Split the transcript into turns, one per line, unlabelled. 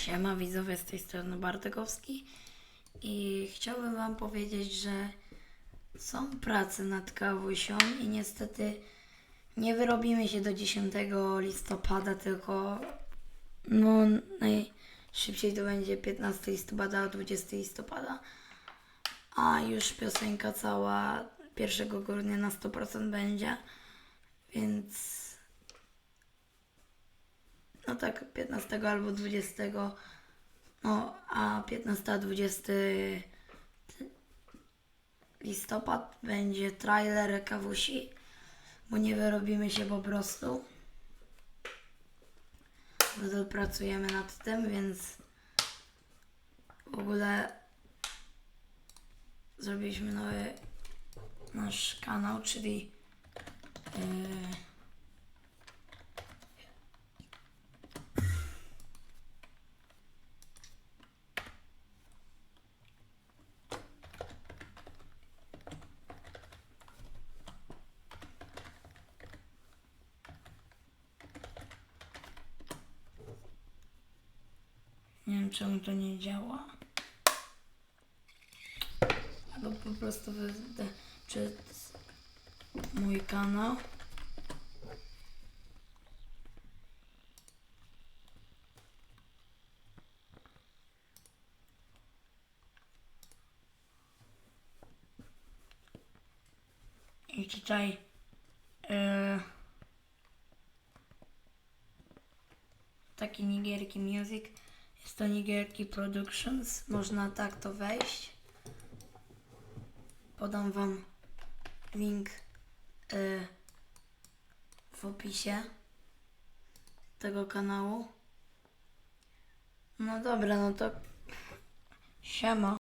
Siema widzowie z tej strony Bartekowski i chciałbym wam powiedzieć, że są prace nad kawusią i niestety nie wyrobimy się do 10 listopada, tylko no najszybciej to będzie 15 listopada, 20 listopada, a już piosenka cała 1 grudnia na 100% będzie, więc tak 15 albo 20, no a 15 a 20 listopad będzie trailer kawusi, bo nie wyrobimy się po prostu. Nadal pracujemy nad tym, więc w ogóle zrobiliśmy nowy nasz kanał, czyli yy, Nie wiem czemu to nie działa. Albo po prostu wyjdę przez mój kanał. I tutaj yy, taki Nigierki Music. Jest to Nigierki Productions. Można tak to wejść. Podam Wam link y, w opisie tego kanału. No dobra, no to siema.